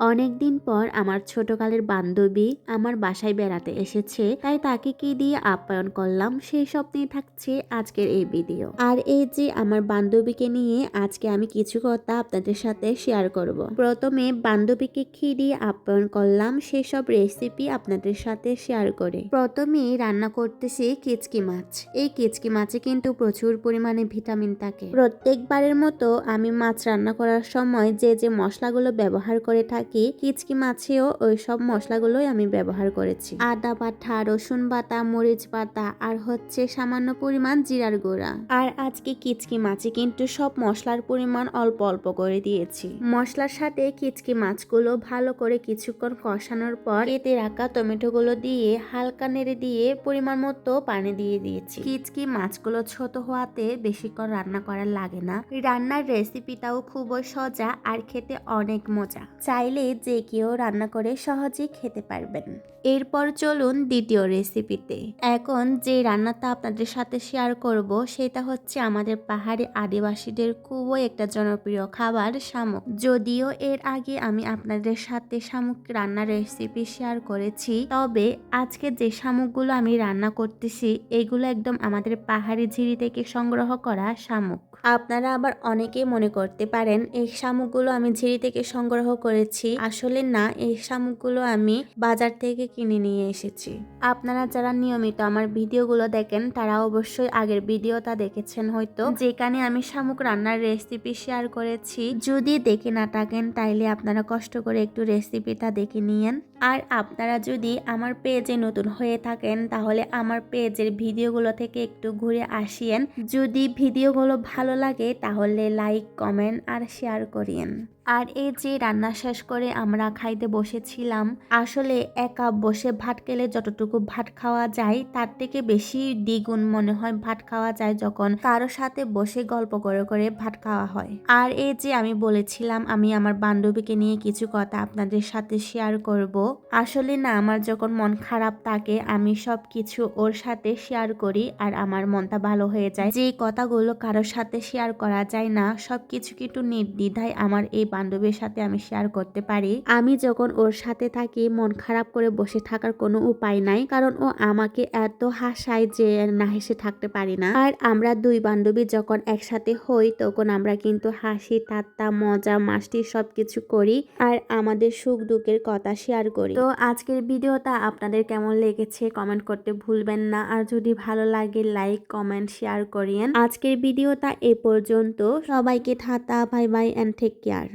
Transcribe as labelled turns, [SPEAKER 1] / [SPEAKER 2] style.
[SPEAKER 1] অনেকদিন পর আমার ছোটকালের বান্ধবী আমার বাসায় বেড়াতে এসেছে, তাই তাকে কি দিয়ে আপ্যায়ন করলাম সেই সব নিয়ে থাকছে আজকের এই ভিডিও। আর এই যে আমার বান্ধবীকে নিয়ে আজকে আমি কিছু কথা আপনাদের সাথে শেয়ার করব। প্রথমে বান্ধবীকে কি দিয়ে আপ্যায়ন করলাম সেই সব রেসিপি আপনাদের সাথে শেয়ার করে। প্রথমে রান্না করতেছি কেচকি মাছ। এই কেচকি মাছে কিন্তু প্রচুর পরিমাণে ভিটামিন থাকে। প্রত্যেকবারের মতো আমি মাছ রান্না করার সময় যে যে মশলাগুলো ব্যবহার করে থাকি কিচকি মাছেও ওই সব মশলাগুলোই আমি ব্যবহার করেছি। আদা বাটা, রসুন বাটা, মরিচ বাটা আর হচ্ছে সামান্য পরিমাণ জিরার গুঁড়া। আর আজকে কিচকি মাছে কিন্তু সব মশলার পরিমাণ অল্প অল্প করে দিয়েছি। মশলার সাথে কিচকি মাছগুলো ভালো করে কিছুক্ষণ কষানোর পর এতে রাখা টমেটোগুলো দিয়ে হালকা নেড়ে দিয়ে পরিমাণ মতো পানি দিয়ে দিয়েছি। কিচকি মাছগুলো ছোট হওয়াতে বেশিক্ষণ রান্না করার লাগে না। রান্নার রেসিপিটাও খুবই সজা আর খেতে অনেক মজা। চাইলে যে কেউ রান্না করে সহজেই খেতে পারবেন। এরপর চলুন দ্বিতীয় রেসিপিতে এখন যে রান্নাটা আপনাদের সাথে শেয়ার করব, সেটা হচ্ছে আমাদের পাহাড়ি আদিবাসীদের খুবই একটা জনপ্রিয় খাবার শামুক। যদিও এর আগে আমি আপনাদের সাথে শামুক রান্নার রেসিপি শেয়ার করেছি, তবে আজকে যে শামুকগুলো আমি রান্না করতেছি, এগুলো একদম আমাদের পাহাড়ি ঝিরি থেকে সংগ্রহ করা শামুক। আপনারা আবার অনেকেই মনে করতে পারেন, এই শামুকগুলো আমি ঝিরি থেকে সংগ্রহ করেছি। আসলে না, এই শামুকগুলো আমি বাজার থেকে কিনে নিয়ে এসেছি। আপনারা যারা নিয়মিত আমার ভিডিওগুলো দেখেন, তারা অবশ্যই আগের ভিডিওটা দেখেছেন হয়তো। যেখানে আমি শামুক রান্নার রেসিপি শেয়ার করেছি। যদি দেখে না থাকেন, তাইলে আপনারা কষ্ট করে একটু রেসিপিটা দেখে নিয়েন। আর আপনারা যদি আমার পেজে নতুন হয়ে থাকেন, তাহলে আমার পেজের ভিডিওগুলো থেকে একটু ঘুরে আসিয়েন। যদি ভিডিওগুলো ভালো লাগে, তাহলে লাইক, কমেন্ট আর শেয়ার করিয়েন। আর এই যে রান্না শেষ করে আমরা খাইতে বসেছিলাম, আসলে একা বসে ভাত খেলে যতটুকু ভাত খাওয়া যায়, তার থেকে বেশি দ্বিগুণ মনে হয় ভাত খাওয়া যায় যখন কারও সাথে বসে গল্প করে করে ভাত খাওয়া হয়। আর এই যে আমি বলেছিলাম, আমি আমার বান্ধবীকে নিয়ে কিছু কথা আপনাদের সাথে শেয়ার করব। আসলে না, আমার যখন মন খারাপ থাকে, আমি সব কিছু ওর সাথে শেয়ার করি আর আমার মনটা ভালো হয়ে যায়। যে কথাগুলো কারোর সাথে শেয়ার করা যায় না সব কিছু কিন্তু নির্দ্বিধায় আমার এই বান্ধবীর সাথে আমি শেয়ার করতে পারি। আমি যখন ওর সাথে থাকি, মন খারাপ করে বসে থাকার কোনো উপায় নাই, কারণ ও আমাকে এত হাসায় যে না হেসে থাকতে পারি না। আর আমরা দুই বান্ধবী যখন একসাথে হই, তখন আমরা কিন্তু হাসি, ঠাট্টা, মজা, মাস্তি সব কিছু করি। আর আমাদের সুখ দুঃখের কথা শেয়ার করি। তো আজকের ভিডিওটা আপনাদের কেমন লেগেছে কমেন্ট করতে ভুলবেন না। আর যদি ভালো লাগে, লাইক, কমেন্ট, শেয়ার করিয়েন। আজকের ভিডিওটা এ পর্যন্ত। সবাইকে থাতা bye bye and take care